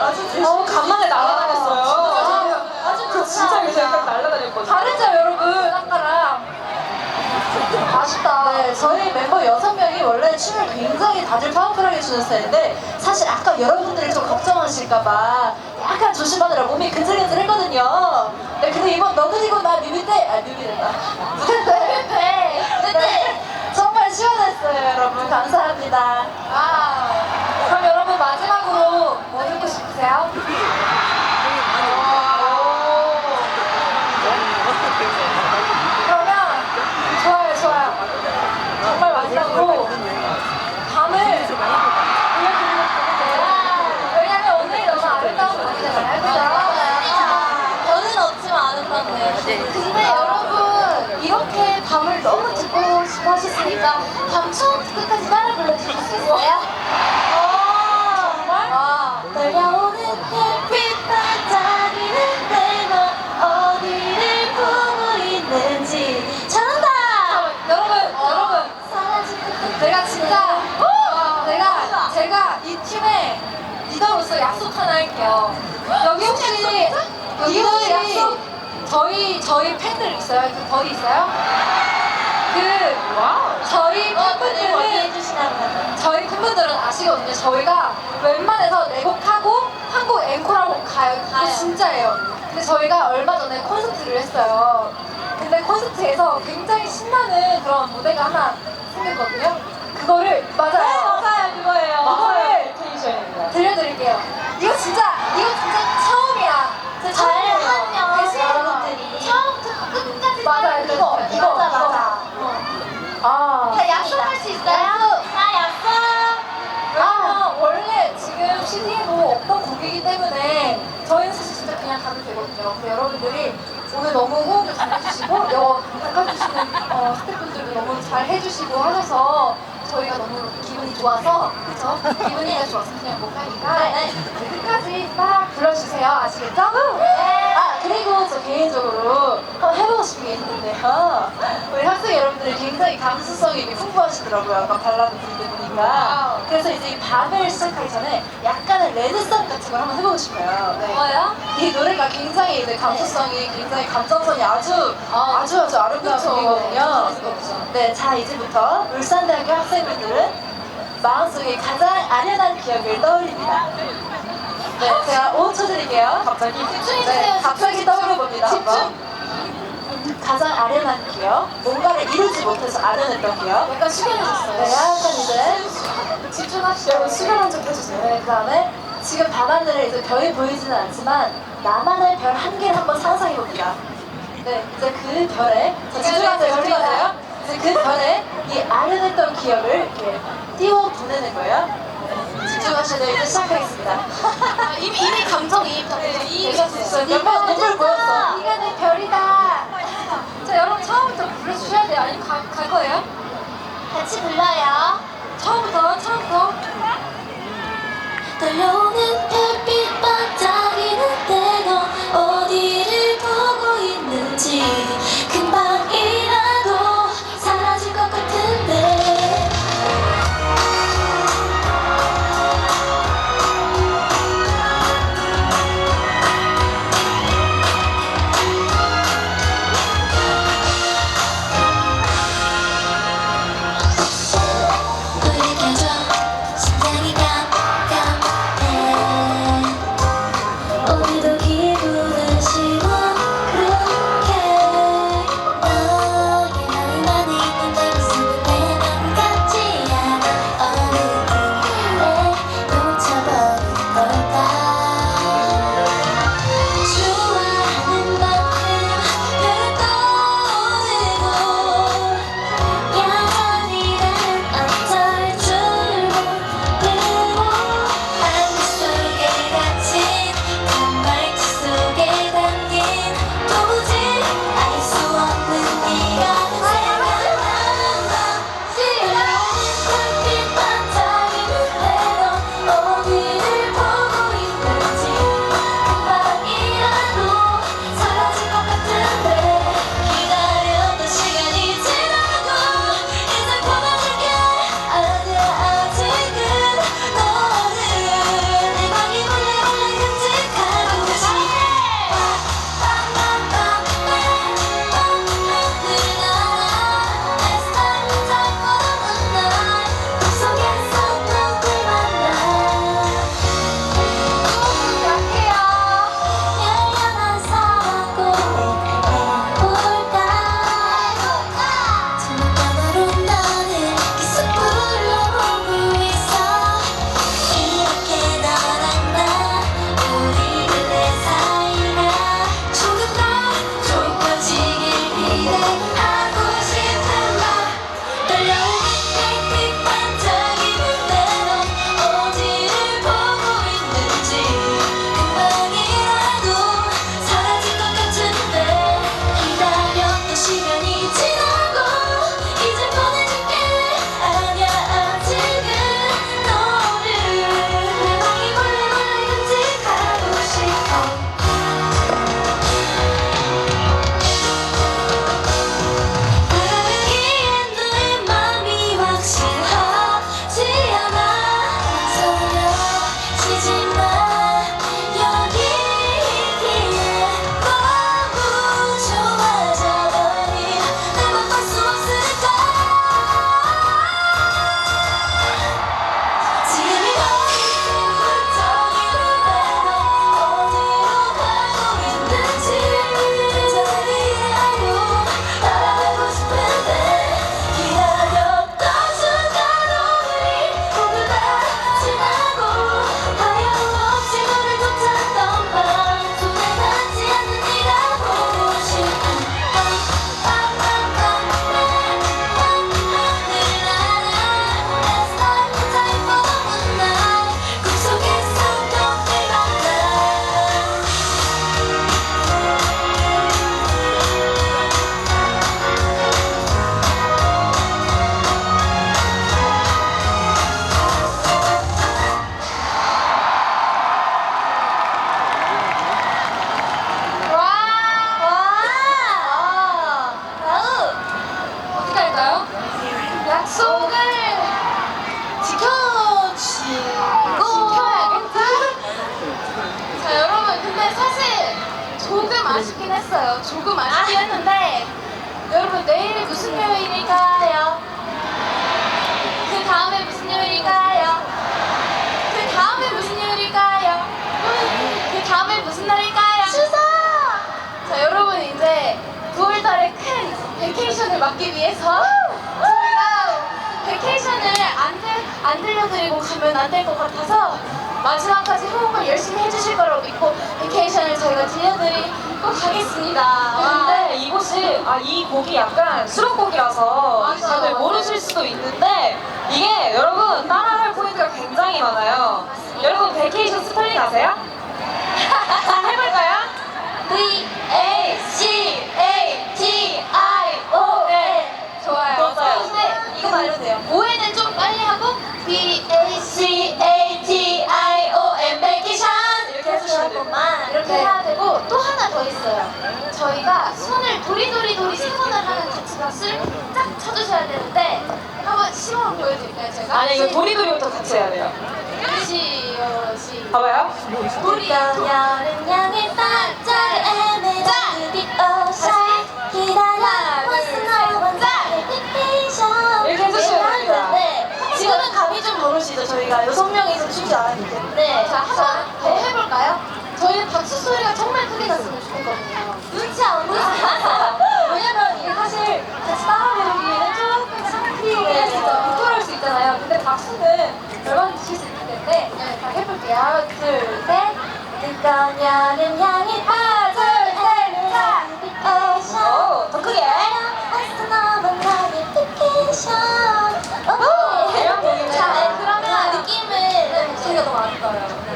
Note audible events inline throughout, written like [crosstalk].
아주 어, 간만에 날아다녔어요. 아주 저 진짜 요새 약간 날아다녔거든요. 다르죠 여러분 아까랑 아쉽다 네, 저희 멤버 여섯 명이 원래 춤을 굉장히 다들 파워풀하게 추는 스타일인데 사실 아까 여러분들이 좀 걱정하실까봐 약간 조심하느라 몸이 근질근질 했거든요. 네, 근데 이번 너구리고 나 뮤비 때, 아 뮤비 된다. 무대 때, 네. 네, 정말 시원했어요, 여러분. 감사합니다. 와 그럼 여러분 마지막으로 뭐 듣고 싶으세요? 그러면 좋아요 좋아요 정말 마지막으로 밤을 보여드리고 싶은데 왜냐면 오늘이 너무 아름다운 밤이잖아요 그죠? 저는 없지만 아름답네요. 근데 여러분 이렇게 밤을 너무 듣고 싶어 하셨으니까 밤 처음부터 끝까지 따라 할게요 여기 혹시 여기 약속 저희 저희 팬들 있어요? 그 거기 있어요? 그 와우. 저희 팬분들은. 저희 팬분들은 아시거든요. 저희가 웬만해서 네곡하고 한곡 앵콜하고 가요. 그거. 진짜예요. 근데 저희가 얼마 전에 콘서트를 했어요. 근데 콘서트에서 굉장히 신나는 그런 무대가 하나 생겼거든요. 그거를 맞아요. 네, 맞아요, 그거예요. 그거를. 들려드릴게요. 이거 진짜 이거 진짜 처음이야. 진짜 잘 처음이에요. 하면 대신 여러분들이. 처음부터 끝까지 맞아요. 이거 이거 맞아, 맞아. 아. 다 약속할 수 있어요? 아, 약속! 왜냐면 원래 지금 CD에도 없던 곡이기 때문에 저희는 사실 진짜 그냥 가면 되거든요. 여러분들이 오늘 너무 호응도 잘 해주시고 여 닦아주시는 어, 스태프분들도 너무 잘 해주시고 하셔서 저희가 너무 기분이 좋아서 그쵸? 기분이 좋아서 그냥 못 가니까 네. 끝까지 딱 불러주세요. 아시겠죠? 네. 아 그리고 저 개인적으로 한번 해보고 싶은 게 있는데요. 우리 학생 여러분들이 굉장히 감수성이 풍부하시더라고요. 아까 발라드 때 보니까. 그래서 이제 이 밤을 시작하기 전에 약간의 레드썬 같은 걸 한번 해보고 싶어요. 네. 뭐예요? 이 노래가 굉장히 이제 감수성이 굉장히 감정선이 아주 아주 아주 아름다운 그쵸. 곡이거든요. 그쵸. 네, 자 이제부터 울산대학교 학생분들은 마음속에 가장 아련한 기억을 떠올립니다. 네, 제가 5초 드릴게요. 갑자기 집중해주세요. 네, 갑자기 집중, 떠오르 봅니다. 집중. 가장 아련한 기억, 뭔가를 이루지 못해서 아련했던 기억. 약간 숙연해졌어요. 네, 약간 이제 집중하시죠. 수련한 척 해주세요. 네, 그 다음에 지금 밤하늘에 이제 별이 보이지는 않지만 나만의 별 한 개를 한번 상상해 봅니다. 네, 이제 그 별에 자, 집중하세요, 집중하세요. 이제 그 별에 이 아련했던 기억을 이렇게 띄워 보내는 거예요. 네, 집중하셔야 돼요. 이제 시작하겠습니다. 아, 이미 이미 감정 이입 네, 이입했어요. 눈물, 눈물 보였어. 네가 내 별이다. 자 여러분 처음부터 불러주셔야 돼요. 아니면 가, 갈 거예요? 같이 불러요. 아쉽긴 했어요. 조금 아쉽긴 했는데 여러분 내일이 무슨 요일일까요? 그 다음에 무슨 요일일까요? 그 다음에 무슨 요일일까요? 그 다음에 무슨 날일까요? 추석! 자 여러분 이제 9월달에 큰 베케이션을 맞기 위해서 저희가 베케이션을 안, 들, 안 들려드리고 가면 안 될 것 같아서 마지막까지 호흡을 열심히 해주실 거라고 믿고 베케이션을 저희가 들려드리고 가겠습니다. 근데 이곳이 아 이 곡이 약간 수록곡이라서 맞아요. 다들 모르실 수도 있는데 이게 여러분 따라할 포인트가 굉장히 많아요. 여러분 베케이션 스펠링 아세요? 자 해볼까요? V A C A T I O N 좋아요. 맞아요. 근데 이거 알려도 돼요. 오해는 좀 빨리 하고 V A C A 이렇게 네. 해야 되고 또 하나 더 있어요. 저희가 손을 도리도리도리 세 번을 하는 같이 박수를 딱 쳐주셔야 되는데 한번 시범 보여드릴까요 제가? 아니 이거 도리도리부터 같이 해야 돼요. 시어 시. 봐봐요. 우리 여름 향해 반짝 에메랄드빛 오션 기다려 What's no one 이렇게 해주시면 됩니다. 네, 지금은 감이 좀 모르시죠? 저희가 여섯 명이서 추지 않았기 때문에. 네, 자, 한 번? 저희는 박수 소리가 정말 크게 났으면 좋겠거든요. 눈치 안 보시겠어요? [laughs] 왜냐면 이게 사실 같이 따라 부르기에는 조금 창피해서 부끄러울 수 있잖아요. 근데 박수는 열받으실수 있기 때문에 네, 자, 해볼게요. 둘, 셋. 뜨거운 여름 향해 빠져 에메랄드빛 오션 오, 더 크게. 자, 네, 그러면 느낌을 네, 목소리가 너무 아름다워요.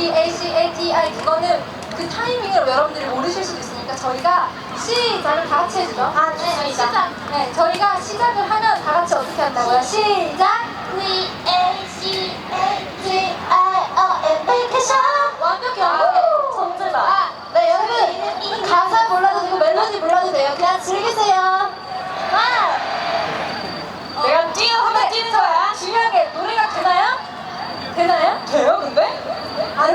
네. B A C A T I 그거는 그 타이밍으로 여러분들이 모르실 수도 있으니까 저희가 시작을 다 같이 해주죠. 아, 네, 시작. 네, 저희가 시작을 하면 다 같이 어떻게 한다고요? 시작. V A C A T I O N vacation 완벽히 완벽해. 손재다. 아, 네 여러분 가사 몰라도 되고 멜로디 몰라도 돼요. 그냥 즐기세요. 아, 내가 뛰어 하면 뛰는 거야. 중요하게 노래가 되나요? 되나요? 돼요 근데?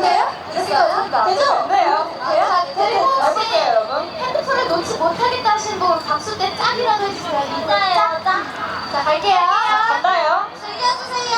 안 돼요? 됐어요. 되죠? 돼요. 돼요? 자, 그리고 혹시 해볼게요 여러분. 핸드폰을 놓지 못하겠다 하신 분 박수 때 짝이라도 해주세요. 있어요 자, 갈게요. 간다요. 즐겨주세요.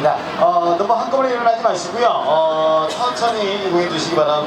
되었습니다. 어, 너무 한꺼번에 일어나지 마시고요. 어, 천천히 이동해 주시기 바랍니다.